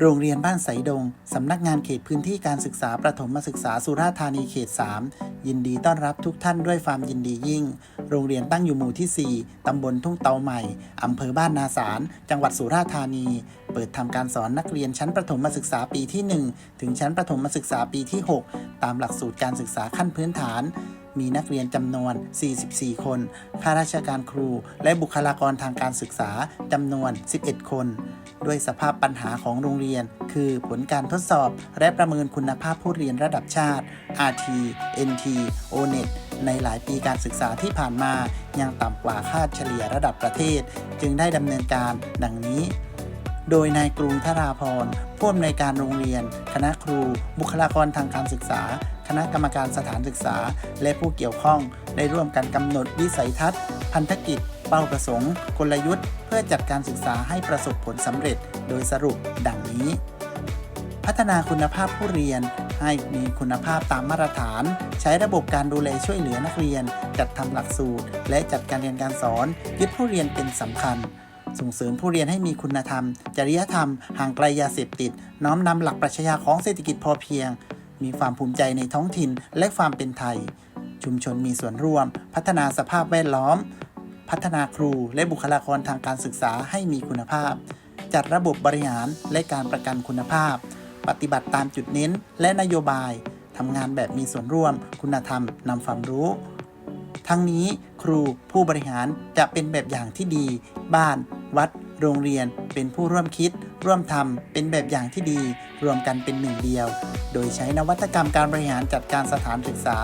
โรงเรียนบ้านไสดง สำนักงานเขตพื้นที่การศึกษาประถมศึกษาสุราษฎร์ธานีเขต 3 ยินดีต้อนรับทุกท่านด้วยความยินดียิ่ง โรงเรียนตั้งอยู่หมู่ที่ 4 ตำบลทุ่งเตาใหม่ อำเภอบ้านนาสาร จังหวัดสุราษฎร์ธานี เปิดทำการสอนนักเรียนชั้นประถมศึกษาปีที่ 1 ถึงชั้นประถมศึกษาปีที่ 6 ตามหลักสูตรการศึกษาขั้นพื้นฐาน มีนักเรียนจำนวน 44 คน ข้าราชการครู และบุคลากรทางการศึกษาจำนวน 11 คน ด้วยสภาพปัญหาของโรงเรียน คือผลการทดสอบ และประเมินคุณภาพผู้เรียนระดับชาติ RT NT ONET ในหลายปีการศึกษาที่ผ่านมา ยังต่ำกว่าค่าเฉลี่ยระดับประเทศ จึงได้ดำเนินการดังนี้โดยนายกรุงธราพรผู้อำนวยการโรงเรียน คณะครู บุคลากรทางการศึกษา คณะกรรมการสถานศึกษา และผู้เกี่ยวข้อง ได้ร่วมกันกำหนดวิสัยทัศน์ พันธกิจ เป้าประสงค์ กลยุทธ์ เพื่อจัดการศึกษาให้ประสบผลสำเร็จ โดยสรุปดังนี้ พัฒนาคุณภาพผู้เรียนให้มีคุณภาพตามมาตรฐาน ใช้ระบบการดูแลช่วยเหลือนักเรียน จัดทำหลักสูตร และจัดการเรียนการสอน ยึดผู้เรียนเป็นสำคัญ ส่งเสริมผู้เรียนให้มีคุณธรรม จริยธรรม ห่างไกลยาเสพติด น้อมนำหลักปรัชญาของเศรษฐกิจพอเพียง มีความภูมิใจในท้องถิ่นและความเป็นไทย ชุมชนมีส่วนร่วม พัฒนาสภาพแวดล้อม พัฒนาครูและบุคลากรทางการศึกษาให้มีคุณภาพ จัดระบบบริหารและการประกันคุณภาพ ปฏิบัติตามจุดเน้นและนโยบายทำงานแบบมีส่วนร่วม คุณธรรมนำความรู้ ทั้งนี้ครูผู้บริหารจะเป็นแบบอย่างที่ดี บ้าน วัด โรงเรียน เป็นผู้ร่วมคิด ร่วมทำเป็นแบบอย่างที่ดี รวมกันเป็นหนึ่งเดียว โดยใช้นวัตกรรมการบริหารจัดการสถานศึกษา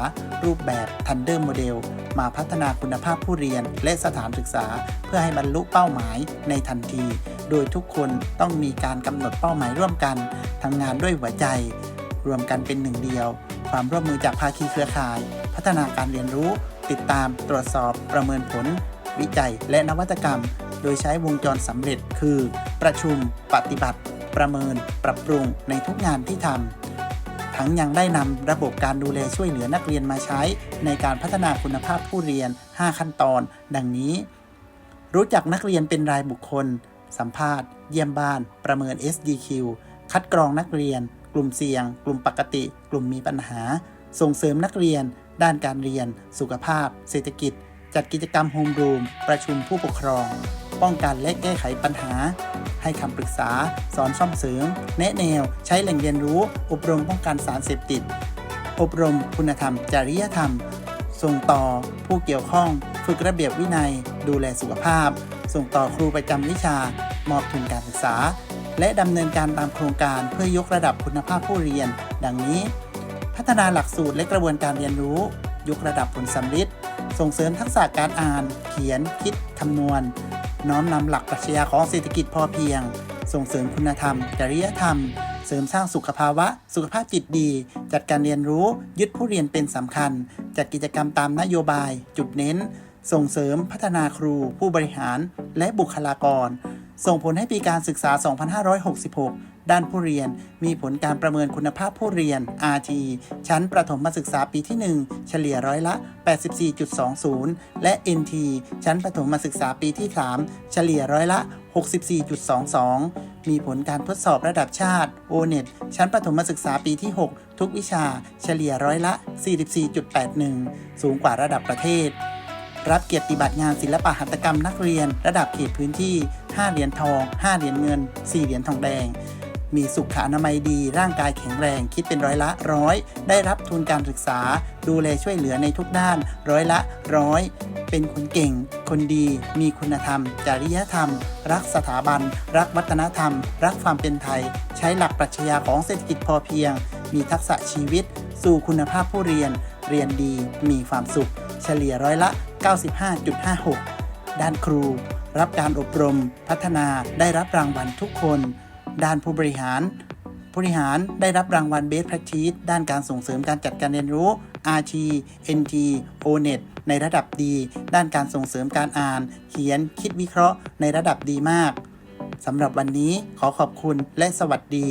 รูปแบบ Thunder Model มาพัฒนาคุณภาพผู้เรียนและสถานศึกษา เพื่อให้บรรลุเป้าหมายในทันที โดยทุกคนต้องมีการกำหนดเป้าหมายร่วมกันทำงานด้วยหัวใจ รวมกันเป็นหนึ่งเดียว ความร่วมมือจากภาคีเครือข่าย พัฒนาการเรียนรู้ ติดตาม ตรวจสอบ ประเมินผล วิจัย และนวัตกรรม โดยใช้วงจรสำเร็จคือ ประชุม ปฏิบัติ ประเมิน ปรับปรุงในทุกงานที่ทำ ทั้งยังได้นำระบบการดูแลช่วยเหลือนักเรียนมาใช้ ในการพัฒนาคุณภาพผู้เรียน 5 ขั้นตอน ดังนี้ รู้จักนักเรียนเป็นรายบุคคล สัมภาษณ์ เยี่ยมบ้าน ประเมิน SDQ คัดกรองนักเรียน กลุ่มเสี่ยง กลุ่มปกติ กลุ่มมีปัญหา ส่งเสริมนักเรียน ด้านการเรียน สุขภาพ เศรษฐกิจ จัดกิจกรรมโฮมรูม ประชุมผู้ปกครอง ป้องกันและแก้ไขปัญหา ให้คำปรึกษา สอนซ่อมเสริม แนะแนว ใช้แหล่งเรียนรู้ อบรมป้องกันสารเสพติด อบรมคุณธรรม จริยธรรม ส่งต่อ ผู้เกี่ยวข้อง ฝึกระเบียบวินัย ดูแลสุขภาพ ส่งต่อครูประจำวิชามอบทุนการศึกษา และดำเนินการตามโครงการเพื่อยกระดับคุณภาพผู้เรียน ดังนี้ พัฒนาหลักสูตรและกระบวนการเรียนรู้ ยกระดับผลสำลิดส่งเสริมทักษะการอ่าน เขียน คิด คำนวณ น้อมนำหลักปรัชญาของเศรษฐกิจพอเพียง ส่งเสริมคุณธรรม จริยธรรม เสริมสร้างสุขภาวะ สุขภาพจิตดี จัดการเรียนรู้ ยึดผู้เรียนเป็นสำคัญ จัดกิจกรรมตามนโยบาย จุดเน้น ส่งเสริมพัฒนาครู ผู้บริหาร และบุคลากร ส่งผลให้ปีการศึกษา 2566 ด้านผู้เรียน มีผลการประเมินคุณภาพผู้เรียน RT ชั้นประถมศึกษาปีที่ 1 เฉลี่ยร้อยละ 84.20 และ NT ชั้นประถมศึกษาปีที่ 3 เฉลี่ยร้อยละ 64.22 มีผลการทดสอบระดับชาติ ONET ชั้นประถมศึกษาปีที่ 6 ทุกวิชา เฉลี่ยร้อยละ 44.81 สูงกว่าระดับประเทศรับเกียรติบัตรงานศิลปะหัตถกรรมนักเรียน ระดับเขตพื้นที่ 5 เหรียญทอง 5 เหรียญเงิน 4 เหรียญทองแดง มีสุขอนามัยดี ร่างกายแข็งแรง คิดเป็นร้อยละร้อย ได้รับทุนการศึกษา ดูแลช่วยเหลือในทุกด้าน ร้อยละร้อย เป็นคนเก่ง คนดี มีคุณธรรม จริยธรรม รักสถาบัน รักวัฒนธรรม รักความเป็นไทย ใช้หลักปรัชญาของเศรษฐกิจพอเพียง มีทักษะชีวิต สู่คุณภาพผู้เรียน เรียนดี มีความสุข เฉลี่ยร้อยละ 95.56 ด้านครู รับการอบรม พัฒนา ได้รับรางวัลทุกคน ด้านผู้บริหาร ผู้บริหารได้รับรางวัล Best Practice ด้านการส่งเสริมการจัดการเรียนรู้ RT NT ONET ในระดับดี ด้านการส่งเสริมการอ่าน เขียน คิดวิเคราะห์ ในระดับดีมากสำหรับวันนี้ขอขอบคุณและสวัสดี